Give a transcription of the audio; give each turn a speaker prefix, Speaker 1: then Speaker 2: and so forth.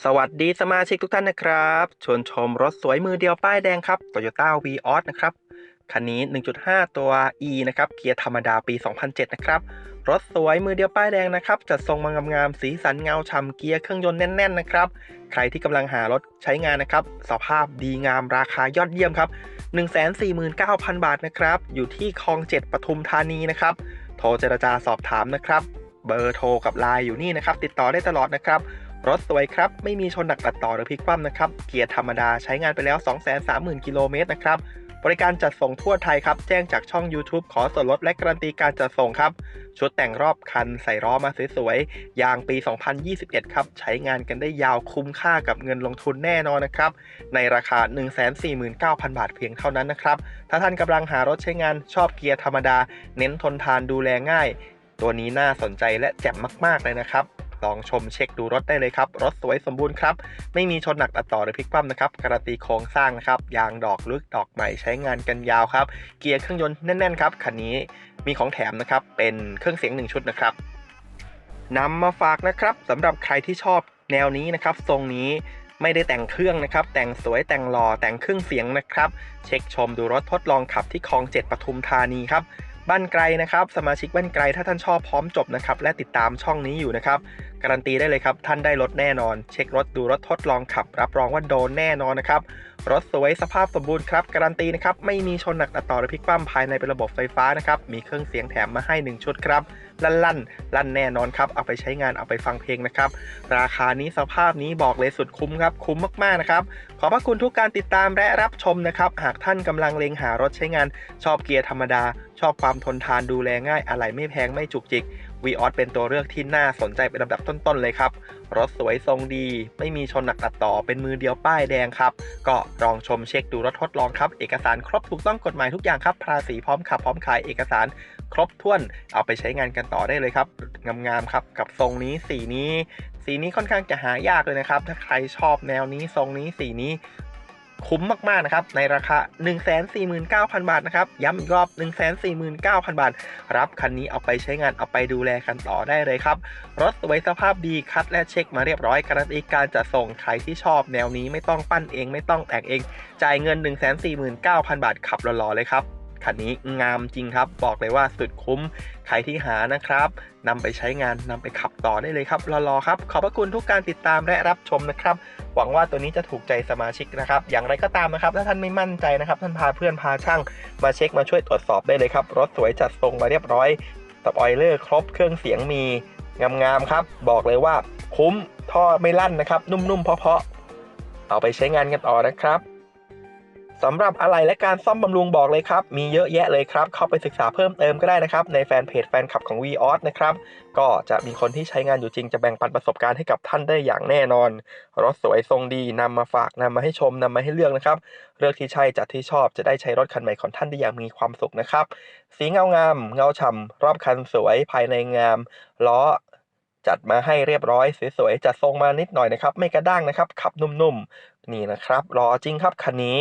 Speaker 1: สวัสดีสมาชิกทุกท่านนะครับชวนชมรถสวยมือเดียวป้ายแดงครับ Toyota v ีออสนะครับ คันนี้ 1.5 ตัว E นะครับ เกียร์ธรรมดาปี 2007 นะครับ รถสวยมือเดียวป้ายแดงนะครับ จัดทรงมางามๆ สีสันเงาฉ่ำเกียร์เครื่องยนต์แน่นๆ นะครับ ใครที่กำลังหารถใช้งานนะครับ สภาพดีงามราคายอดเยี่ยมครับ 149,000 บาทนะครับ อยู่ที่คลอง 7ปทุมธานีนะครับ โทรเจรจาสอบถามนะครับ เบอร์โทรกับไลน์อยู่นี่นะครับ ติดต่อได้ตลอดนะครับ รถสวยครับ ไม่มีชนหนักตัดต่อหรือพลิกคว่ำนะครับ เกียร์ธรรมดาใช้งานไปแล้ว 230,000 กิโลเมตรนะครับ บริการจัดส่งทั่วไทยครับ แจ้งจากช่อง YouTube ขอส่วนลดและการันตีการจัดส่งครับ ชุดแต่งรอบคันใส่ล้อมาสวยๆ ยางปี 2021 ครับ ใช้งานกันได้ยาวคุ้มค่ากับเงินลงทุนแน่นอนนะครับ ในราคา 149,000 บาทเพียงเท่านั้นนะครับ ถ้าท่านกำลังหารถใช้งานชอบเกียร์ธรรมดา เน้นทนทานดูแลง่าย ตัวนี้น่าสนใจและแจ่มมากๆเลยนะครับ ลองชมเช็คดูรถได้เลยครับ รถสวยสมบูรณ์ครับ ไม่มีชนหนักตัดต่อหรือพลิกคว่ำนะครับ การันตีโครงสร้างนะครับ ยางดอกลึกดอกใหม่ใช้งานกันยาวครับ เกียร์เครื่องยนต์แน่นๆครับคันนี้มีของแถมนะครับ เป็นเครื่องเสียง 1 ชุดนะครับนำมาฝากนะครับสำหรับใครที่ชอบแนวนี้นะครับ ทรงนี้ไม่ได้แต่งเครื่องนะครับ แต่งสวยแต่งหล่อแต่งเครื่องเสียงนะครับ เช็คชมดูรถทดลองขับที่คลอง7ปทุมธานีครับบ้านไกลนะครับ สมาชิกบ้านไกลถ้าท่านชอบพร้อมจบนะครับ และติดตามช่องนี้อยู่นะครับ การันตีได้เลยครับ ท่านได้รถแน่นอน เช็ครถดูรถทดลองขับ รับรองว่าโดนแน่นอนนะครับ รถสวยสภาพสมบูรณ์ครับการันตีนะครับ ไม่มีชนหนักตัดต่อหรือพลิกคว่ำภายในเป็นระบบไฟฟ้านะครับ มีเครื่องเสียงแถมมาให้ 1 ชุดครับ ลั่นลั่นลั่นแน่นอนครับ เอาไปใช้งานเอาไปฟังเพลงนะครับ ราคานี้สภาพนี้บอกเลยสุดคุ้มครับ คุ้มมากๆนะครับ ขอบพระคุณทุกการติดตามและรับชมนะครับ หากท่านกำลังเล็งหารถใช้งาน ชอบเกียร์ธรรมดา ชอบความทนทานดูแลง่ายอะไรไม่แพงไม่จุกจิก วีออสเป็นตัวเลือกที่น่าสนใจเป็นลำดับต้นๆเลยครับ รถสวยทรงดี ไม่มีชนหนักตัดต่อเป็นมือเดียวป้ายแดงครับ ก็ลองชมเช็คดูรถทดลองครับ เอกสารครบถูกต้องกฎหมายทุกอย่างครับ ภาษีพร้อมขับพร้อมขายเอกสารครบถ้วน เอาไปใช้งานกันต่อได้เลยครับ งามๆครับ กับทรงนี้สีนี้ สีนี้ค่อนข้างจะหายากเลยนะครับ ถ้าใครชอบแนวนี้ทรงนี้สีนี้ คุ้มมากๆนะครับในราคา 149,000 บาทนะครับย้ำอีกรอบ 149,000 บาท รับคันนี้เอาไปใช้งานเอาไปดูแลกันต่อได้เลยครับ รถสวยสภาพดีคัดและเช็คมาเรียบร้อยการันตีการจะส่งใครที่ชอบแนวนี้ไม่ต้องปั้นเองไม่ต้องแต่งเอง จ่ายเงิน 149,000 บาทขับหล่อๆเลยครับ คันนี้งามจริงครับ บอกเลยว่าสุดคุ้มใครที่หานะครับนำไปใช้งานนำไปขับต่อได้เลยครับรอๆครับ ขอบพระคุณทุกการติดตามและรับชมนะครับ หวังว่าตัวนี้จะถูกใจสมาชิกนะครับ อย่างไรก็ตามนะครับ ถ้าท่านไม่มั่นใจนะครับ ท่านพาเพื่อนพาช่างมาเช็คมาช่วยตรวจสอบได้เลยครับ รถสวยจัดทรงมาเรียบร้อยสปอยเลอร์ครบเครื่องเสียงมีงามๆครับ บอกเลยว่าคุ้มท่อไม่ลั่นนะครับ นุ่มๆเพาะๆเอาไปใช้งานกันต่อนะครับ สำหรับอะไรและการซ่อมบำรุงบอกเลยครับ มีเยอะแยะเลยครับ เข้าไปศึกษาเพิ่มเติมก็ได้นะครับ ในแฟนเพจแฟนคลับของ v ีออสนะครับ ก็จะมีคนที่ใช้งานอยู่จริงจะแบ่งปันประสบการณ์ให้กับท่านได้อย่างแน่นอน รถสวยทรงดีนำมาฝากนำมาให้ชมนำมาให้เลือกนะครับเลือกที่ใช่จัดที่ชอบจะได้ใช้รถคันใหม่ของท่านได้อย่างมีความสุขนะครับ สีเงางามเงาฉ่ำรอบคันสวยภายในงามล้อจัดมาให้เรียบร้อยสวยๆจัดทรงมานิดหน่อยนะครับ ไม่กระด้างนะครับ ขับนุ่มๆนี่นะครับรอจริงครับคันนี้